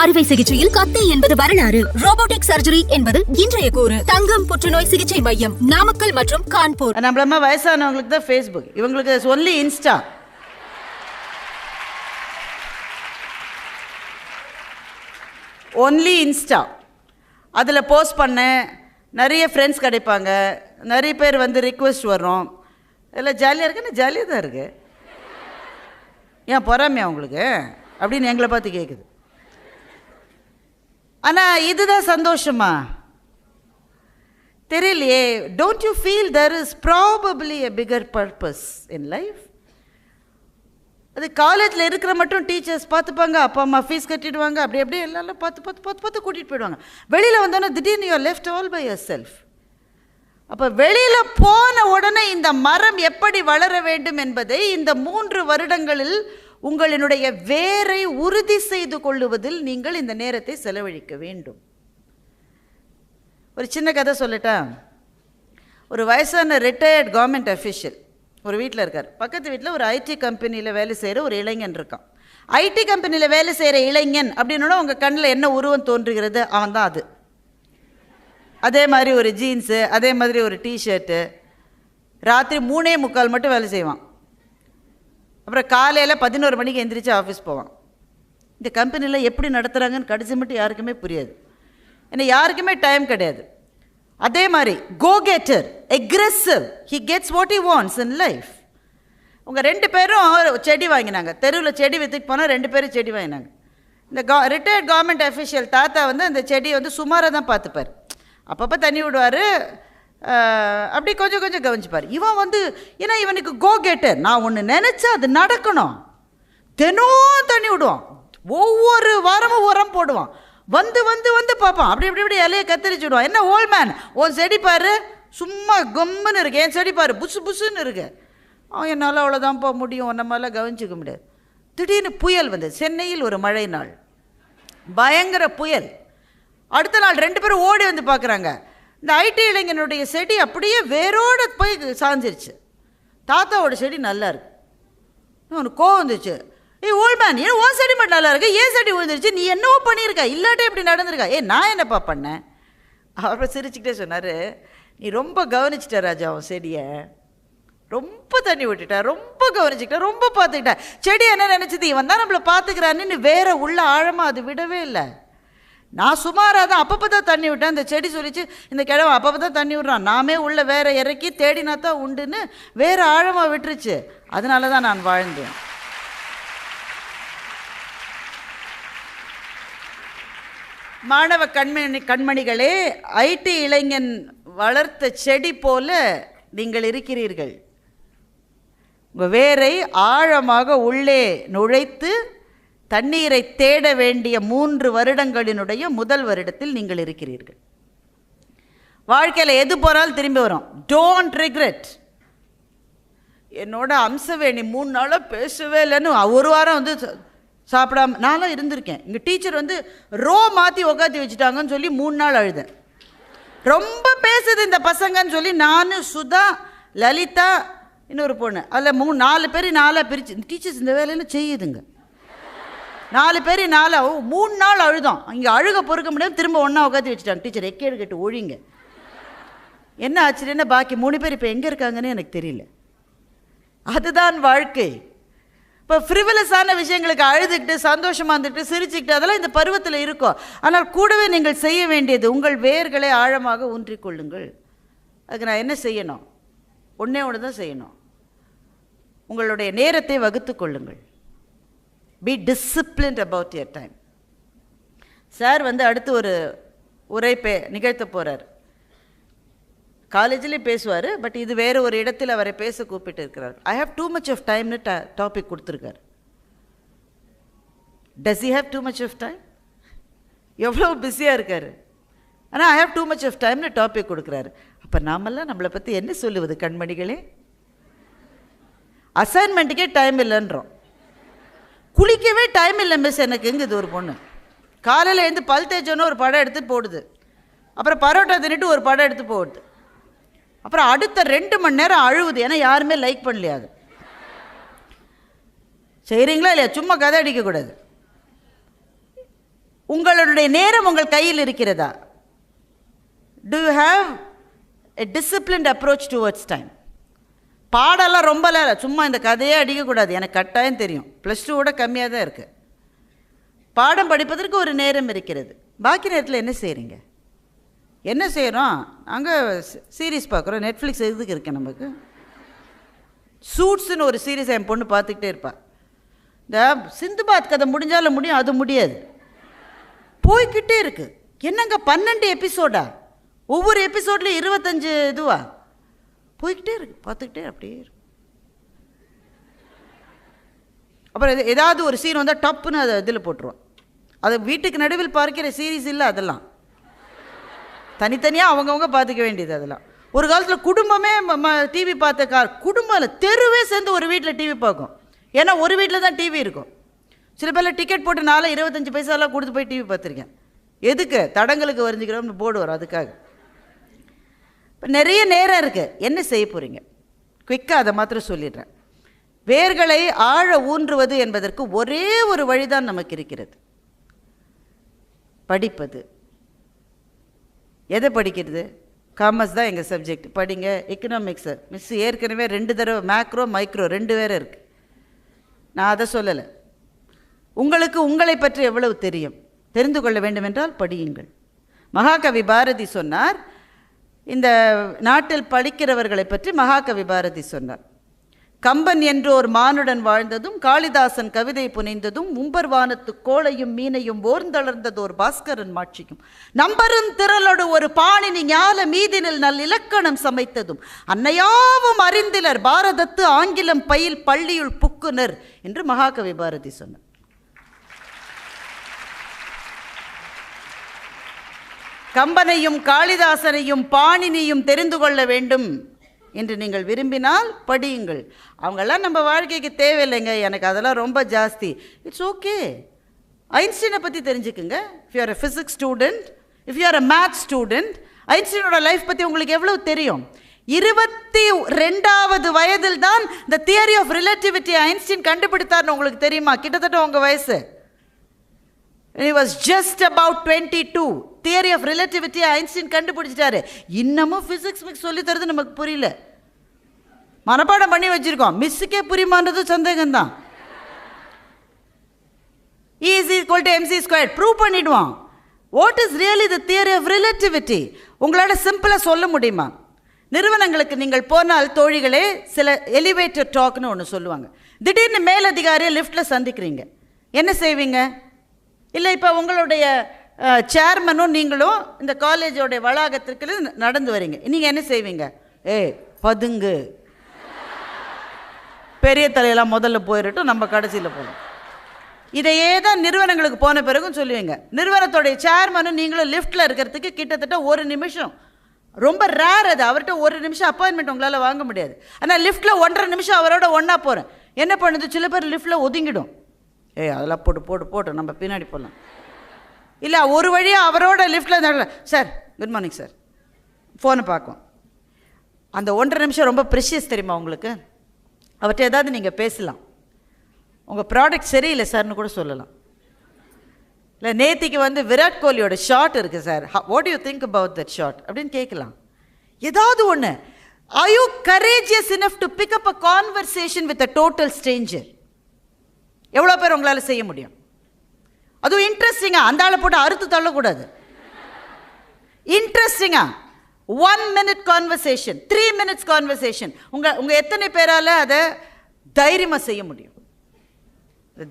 அறுவை சிகிச்சையில் கத்தி என்பது வரலாறு. ரோபோட்டிக் சர்ஜரி என்பது இன்றைய கூறு. தங்கம் புற்றுநோய் சிகிச்சை மையம் நாமக்கல் மற்றும் கான்பூர். நம்மளமா வயசானவங்களுக்கு தான் ஃபேஸ்புக் இவங்களுக்கு ஒன்லி இன்ஸ்டா ஒன்லி இன்ஸ்டா அதில் போஸ்ட் பண்ணேன். நிறைய ஃப்ரெண்ட்ஸ் கிடைப்பாங்க. நிறைய பேர் வந்து ரிக்வெஸ்ட் வரும் எல்லாம் ஜாலியாக இருக்குன்னு ஜாலியாக தான் இருக்குது ஏன் பொறாமையா உங்களுக்கு? அப்படின்னு எங்களை பார்த்து கேட்குது ஆனால் இதுதான் சந்தோஷமா? தெரியலையே. Don't you feel there is probably a bigger purpose in life அது காலேஜில் இருக்கிற மட்டும் டீச்சர்ஸ் பார்த்துப்பாங்க அப்பா அம்மா ஃபீஸ் கட்டிடுவாங்க அப்படி அப்படியே எல்லாரும் பார்த்து பார்த்து பார்த்து பார்த்து கூட்டிகிட்டு போயிடுவாங்க. வெளியில் வந்தோன்னே திடீர்னு you left all by yourself அப்போ வெளியில் போன உடனே இந்த மரம் எப்படி வளர வேண்டும் என்பதை இந்த மூன்று வருடங்களில் உங்களினுடைய வேரை உறுதி செய்து கொள்ளுவதில் நீங்கள் இந்த நேரத்தை செலவழிக்க வேண்டும். ஒரு சின்ன கதை சொல்லட்டா? ஒரு வயசான ரிட்டையர்ட் கவர்மெண்ட் அஃபிஷியல் ஒரு வீட்டில் இருக்கார். பக்கத்து வீட்டில் ஒரு ஐடி கம்பெனியில் வேலை செய்கிற ஒரு இளைஞன் இருக்கான். ஐடி கம்பெனியில் வேலை செய்கிற இளைஞன் அப்படின்னா உங்கள் கண்ணில் என்ன உருவம் தோன்றுகிறது? அவன் தான் அது. அதே மாதிரி ஒரு ஜீன்ஸு அதே மாதிரி ஒரு டிஷர்ட்டு ராத்திரி மூணே முக்கால் மட்டும் வேலை செய்வான். அப்புறம் காலையில் பதினோரு மணிக்கு எந்திரிச்சு ஆஃபீஸ் போவான். இந்த கம்பெனியில் எப்படி நடத்துகிறாங்கன்னு கடைசி மட்டும் யாருக்குமே புரியாது. ஏன்னா யாருக்குமே டைம் கிடையாது. அதே மாதிரி go getter aggressive he gets what he wants in life உங்கள் ரெண்டு பேரும் செடி வாங்கினாங்க. தெருவில் செடி விற்றுக்கு போனால் ரெண்டு பேரும் செடி வாங்கினாங்க. இந்த கா ரிட்டையர்ட் கவர்மெண்ட் அஃபிஷியல் தாத்தா வந்து அந்த செடியை வந்து சுமாராக தான் பார்த்துப்பார். அப்பப்போ தண்ணி விடுவார். அப்படி கொஞ்சம் கொஞ்சம் கவனிச்சுப்பார். இவன் வந்து ஏன்னா இவனுக்கு கோ கேட்டு நான் ஒன்று நினச்சா அது நடக்கணும். தினம் தண்ணி விடுவான். ஒவ்வொரு வாரமும் உரம் போடுவான். வந்து வந்து வந்து பார்ப்பான். அப்படி இப்படி இப்படி இலையை கத்தரிச்சு விடுவான். என்ன ஓல்ட் மேன் உன் செடி பாரு. சும்மா கம்முன்னு இருக்கு. என் செடி பாரு. புசு புசுன்னு இருக்கு. அவன் என்னால் அவ்வளோதான் போக முடியும். உன்ன மாதிரிலாம் கவனிச்சிக்க முடியாது. திடீர்னு புயல் வந்து சென்னையில் ஒரு மழை நாள் பயங்கர புயல். அடுத்த நாள் ரெண்டு பேரும் ஓடி வந்து பார்க்குறாங்க. இந்த ஐடி இளைஞனுடைய செடி அப்படியே வேரோடு போய் சாஞ்சிருச்சு. தாத்தாவோட செடி நல்லா இருக்கு. அவனுக்கு கோவம் வந்துச்சு. ஏய் ஓல்ட் மேன் ஏன் உன் செடி மட்டும் நல்லா இருக்கு? ஏன் செடி விழுந்துருச்சு நீ என்னவோ பண்ணியிருக்க இல்லாட்டி இப்படி நடந்திருக்கா? ஏ நான் என்னப்பா பண்ணேன்? அப்புறம் சிரிச்சுக்கிட்டே சொன்னார் நீ ரொம்ப கவனிச்சிட்ட ராஜா உன் செடியை. ரொம்ப தண்ணி விட்டுட்டா ரொம்ப கவனிச்சுக்கிட்ட ரொம்ப பார்த்துக்கிட்ட. செடி என்ன நினச்சது? இவன் தான் நம்மளை பார்த்துக்கிறான்னு வேற உள்ள ஆழமாக அது விடவே இல்லை. நான் சுமாராக தான் அப்பப்போ தான் தண்ணி விட்டேன். அந்த செடி சொல்லிச்சு இந்த கிழமை அப்பப்போ தான் தண்ணி விட்றான். நாமே உள்ளே வேற இறக்கி தேடினா தான் உண்டுன்னு வேறு ஆழமாக விட்டுருச்சு. அதனால தான் நான் வாழ்ந்தேன். மாணவ கண்மணி கண்மணிகளே ஐடி இளைஞன் வளர்த்த செடி போல நீங்கள் இருக்கிறீர்கள். உங்கள் வேரை ஆழமாக உள்ளே நுழைத்து தண்ணீரை தேட வேண்டிய மூன்று வருடங்களினுடைய முதல் வருடத்தில் நீங்கள் இருக்கிறீர்கள். வாழ்க்கையில் எது போனாலும் திரும்பி வரும். டோன்ட் ரிக்ரெட் என்னோட அம்சவேணி மூணு நாளாக பேசவே இல்லைன்னு ஒரு வாரம் வந்து ச- சாப்பிடாம நானும் இருந்திருக்கேன். இங்கே டீச்சர் வந்து ரோ மாற்றி உக்காத்தி வச்சுட்டாங்கன்னு சொல்லி மூணு நாள் அழுதேன். ரொம்ப பேசுது இந்த பசங்கன்னு சொல்லி நான் சுதா லலிதா இன்னொரு பொண்ணு. அதில் மூணு நாலு பேர் நாலாக பிரித்து டீச்சர்ஸ் இந்த வேலையில் செய்யுதுங்க. நாலு பேர் நாலு மூணு நாள் அழுதோம். இங்கே அழுக பொறுக்க முடியாது திரும்ப ஒன்றா உட்காந்து வச்சுட்டாங்க. டீச்சர் எக்கேடு கேட்டு ஒழிங்க. என்ன ஆச்சரியன்னா பாக்கி மூணு பேர் இப்போ எங்கே இருக்காங்கன்னு எனக்கு தெரியல. அதுதான் வாழ்க்கை. இப்போ ஃப்ரிவலஸான விஷயங்களுக்கு அழுதுகிட்டு சந்தோஷமாக இருந்துட்டு சிரிச்சுக்கிட்டு அதெல்லாம் இந்த பருவத்தில் இருக்கும். ஆனால் கூடவே நீங்கள் செய்ய வேண்டியது உங்கள் வேர்களை ஆழமாக ஊன்றிக்கொள்ளுங்கள் அதுக்கு நான் என்ன செய்யணும்? ஒன்றே ஒன்று தான் செய்யணும். உங்களுடைய நேரத்தை வகுத்து கொள்ளுங்கள். Be disciplined about your time sir வந்து அடுத்து ஒரு உரை பே நிகழ்த்த போகிறார் காலேஜிலே பேசுவார் பட் இது வேறு ஒரு இடத்தில் அவரை பேச கூப்பிட்டு இருக்கிறார். I have too much of டைம்னு ட டாபிக் கொடுத்துருக்கார். Does he have too much of time எவ்வளோ பிஸியாக இருக்கார். ஆனால் I have too much of டைம்னு டாபிக் கொடுக்குறாரு. அப்போ நாமெல்லாம் நம்மளை பற்றி என்ன சொல்லுவது கண்மணிகளே? அசைன்மெண்ட்டுக்கே டைம் இல்லைன்றோம். குளிக்கவே டைம் இல்லை மிஸ் எனக்கு எங்குது ஒரு பொண்ணு? காலையில் எழுந்து பல் தேய்ச்சோன்னு ஒரு படம் எடுத்து போடுது. அப்புறம் பரோட்டா தின்னுட்டு ஒரு படம் எடுத்து போடுது. அப்புறம் அடுத்த ரெண்டு மணி நேரம் அழுவுது. ஏன்னா யாருமே லைக் பண்ணலையா அது? செய்கிறீங்களா இல்லையா? சும்மா கதை அடிக்கக்கூடாது உங்களுடைய நேரம் உங்கள் கையில் இருக்கிறதா? Do you have a disciplined approach towards time பாடெல்லாம் ரொம்ப இல்லை. சும்மா இந்த கதையே அடிக்கக்கூடாது. எனக்கு கட்டாயம் தெரியும். ப்ளஸ் டூவோட கம்மியாக தான் இருக்குது பாடம் படிப்பதற்கு ஒரு நேரம் இருக்கிறது. பாக்கி நேரத்தில் என்ன செய்கிறீங்க என்ன செய்கிறோம் நாங்கள் சீரீஸ் பார்க்குறோம் நெட்ஃப்ளிக்ஸ் எதுக்கு இருக்கேன் நமக்கு? சூட்ஸ்னு ஒரு சீரீஸ் என் பொண்ணு பார்த்துக்கிட்டே இருப்பாள் இந்த சிந்துபாத் கதை முடிஞ்சாலும் முடியும் அது முடியாது. போய்கிட்டே இருக்குது என்னங்க பன்னெண்டு எபிசோடா ஒவ்வொரு எபிசோட்லேயும் இருபத்தஞ்சு இதுவா? போய்கிட்டே இருக்கு பார்த்துக்கிட்டே அப்படியே இருக்கு. அப்புறம் ஏதாவது ஒரு சீன் வந்தால் டப்புன்னு அதை இதில் போட்டுருவோம் அது வீட்டுக்கு நடுவில் பார்க்கிற சீரீஸ் இல்லை அதெல்லாம். தனித்தனியாக அவங்கவுங்க பார்த்துக்க வேண்டியது அதெல்லாம். ஒரு காலத்தில் குடும்பமே டிவி பார்த்த கார் குடும்பம் தெருவே சேர்ந்து ஒரு வீட்டில் டிவி பார்க்கும். ஏன்னா ஒரு வீட்டில் தான் டிவி இருக்கும். சில பேரில் டிக்கெட் போட்டு நாளை இருபத்தஞ்சி பைசாலாம் கொடுத்து போய் டிவி பார்த்துருக்கேன். எதுக்கு? தடங்களுக்கு வரைஞ்சிக்கிறோம்னு போர்டு வரும் அதுக்காக. நிறைய நேரம் இருக்குது என்ன செய்ய போகிறீங்க குயிக்காக அதை மாத்திரம் சொல்லிடுறேன். வேர்களை ஆழ ஊன்றுவது என்பதற்கு ஒரே ஒரு வழிதான் நமக்கு இருக்கிறது. படிப்பது. எதை படிக்கிறது? காமர்ஸ் தான் எங்கள் சப்ஜெக்ட் படிங்க. எக்கனாமிக்ஸு மிஸ் ஏற்கனவே ரெண்டு தடவை மேக்ரோ மைக்ரோ ரெண்டு வேறு இருக்குது நான் அதை சொல்லலை. உங்களுக்கு உங்களை பற்றி எவ்வளவு தெரியும்? தெரிந்து கொள்ள வேண்டுமென்றால் படியுங்கள். மகாகவி பாரதி சொன்னார் இந்த நாட்டில் படிக்கிறவர்களை பற்றி மகாகவி பாரதி சொன்னார். கம்பன் என்று ஒரு மானுடன் வாழ்ந்ததும் காளிதாசன் கவிதை புனைந்ததும் உம்பர்வானத்து கோளையும் மீனையும் ஓர்ந்தளர்ந்ததோர் பாஸ்கரன் மாட்சியும். நம்பரும் திரளோடு ஒரு பாணினி ஞால மீதினில் நல் இலக்கணம் சமைத்ததும். அன்னையாவும் அறிந்திலர் பாரதத்து ஆங்கிலம் பயில் பள்ளியுள் புக்குனர் என்று மகாகவி பாரதி சொன்னார். கம்பனையும் காளிதாசனையும் பாணினியும் தெரிந்து கொள்ள வேண்டும் என்று நீங்கள் விரும்பினால் படியுங்கள். அவங்கெல்லாம் நம்ம வாழ்க்கைக்கு தேவையில்லைங்க. எனக்கு அதெல்லாம் ரொம்ப ஜாஸ்தி. இட்ஸ் ஓகே ஐன்ஸ்டீனை பற்றி தெரிஞ்சுக்குங்க. If you're a physics student if you're a maths student ஐன்ஸ்டீனோட life பற்றி உங்களுக்கு எவ்வளோ தெரியும்? இருபத்தி ரெண்டாவது வயதில் தான் இந்த தியரி ஆஃப் ரிலேட்டிவிட்டி ஐன்ஸ்டீன் கண்டுபிடித்தார்னு உங்களுக்கு தெரியுமா? கிட்டத்தட்ட உங்கள் வயசு. He was just about 22 theory of relativity Einstein கண்டுபிடிச்சிட்டாரு. இன்னமும் ஃபிசிக்ஸ் மிக்ஸ் சொல்லி தருது நமக்கு புரியல. மனப்பாடம் பண்ணி வச்சிருக்கோம். மிஸ்ஸுக்கே புரியுமான்றது சந்தேகம்தான். Is equal to M C square prove பண்ணிடுவான். What is really the theory of relativity உங்களால் சிம்பிளாக சொல்ல முடியுமா? நிறுவனங்களுக்கு நீங்கள் போனால் தோழிகளே சில எலிவேட்டர் டாக்னு ஒன்று சொல்லுவாங்க. திடீர்னு மேலதிகாரியை லிஃப்ட்டில் சந்திக்கிறீங்க. என்ன செய்வீங்க? இல்லை இப்போ உங்களுடைய சேர்மனும் நீங்களும் இந்த காலேஜோடைய வளாகத்திற்கு நடந்து வரீங்க. நீங்கள் என்ன செய்வீங்க? ஏய் பதுங்கு. பெரிய தலையெல்லாம் முதல்ல போயிடட்டும் நம்ம கடைசியில் போகணும் இதையே தான் நிறுவனங்களுக்கு போன பிறகும் சொல்லுவீங்க. நிறுவனத்தோடைய சேர்மனும் நீங்களும் லிஃப்ட்டில் இருக்கிறதுக்கு கிட்டத்தட்ட ஒரு நிமிஷம். ரொம்ப ரேர் அது. அவர்கிட்ட ஒரு நிமிஷம் அப்பாயின்மெண்ட் உங்களால் வாங்க முடியாது. ஆனால் லிஃப்ட்டில் ஒன்றரை நிமிஷம் அவரோட ஒன்றா போகிறேன் என்ன பண்ணுது? சில பேர் லிஃப்ட்டில் ஒதுங்கிடும். ஏய் அதெல்லாம் போட்டு போட்டு போட்டு நம்ம பின்னாடி போகலாம் இல்லை ஒரு வழியாக அவரோட லிஃப்ட்டில் சார் குட் மார்னிங் சார் ஃபோனை பார்க்கும். அந்த ஒன்றரை நிமிஷம் ரொம்ப ப்ரெஷியஸ் தெரியுமா உங்களுக்கு? அவர்கிட்ட ஏதாவது நீங்கள் பேசலாம். உங்கள் ப்ராடக்ட் சரியில்லை சார்னு கூட சொல்லலாம். இல்லை நேத்திக்கு வந்து விராட் கோலியோட ஷாட் இருக்குது sir what you think about that shot அப்படின்னு கேட்கலாம். ஏதாவது ஒன்று I you courageous enough to pick up a conversation with a total stranger? எவ்வளோ பேர் உங்களால் செய்ய முடியும்? அதுவும் இன்ட்ரெஸ்டிங்காக அந்த ஆளை போட்டு அறுத்து தள்ளக்கூடாது. இன்ட்ரெஸ்டிங்காக one minute conversation three minutes conversation உங்கள் உங்கள் எத்தனை பேரால் அதை தைரியமாக செய்ய முடியும்?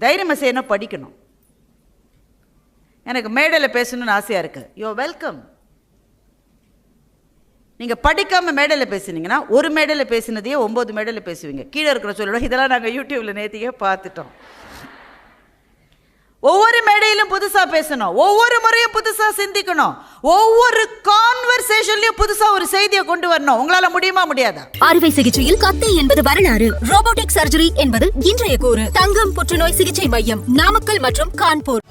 தைரியமாக செய்யணும் படிக்கணும். எனக்கு மேடையில் பேசணும்னு ஆசையாக இருக்குது யோ வெல்கம் நீங்கள் படிக்காமல் மேடையில் பேசுனீங்கன்னா ஒரு மேடையில் பேசினதையே ஒம்பது மேடையில் பேசுவீங்க. கீழே இருக்கிற சொல்லிவிடும் இதெல்லாம் நாங்கள் யூடியூப்பில் நேற்றியே பார்த்துட்டோம். ஒவ்வொரு மேடையிலும் புதுசாக பேசணும். ஒவ்வொரு முறையும் புதுசாக சிந்திக்கணும். ஒவ்வொரு கான்வர்சேஷன்லயும் புதுசா ஒரு செய்தியை கொண்டு வரணும். உங்களால முடியுமா முடியாதா? அறுவை சிகிச்சையில் கத்தை என்பது வரலாறு. ரோபோட்டிக் சர்ஜரி என்பது இன்றைய கூறு. தங்கம் புற்றுநோய் சிகிச்சை மையம் நாமக்கல் மற்றும் கான்பூர்.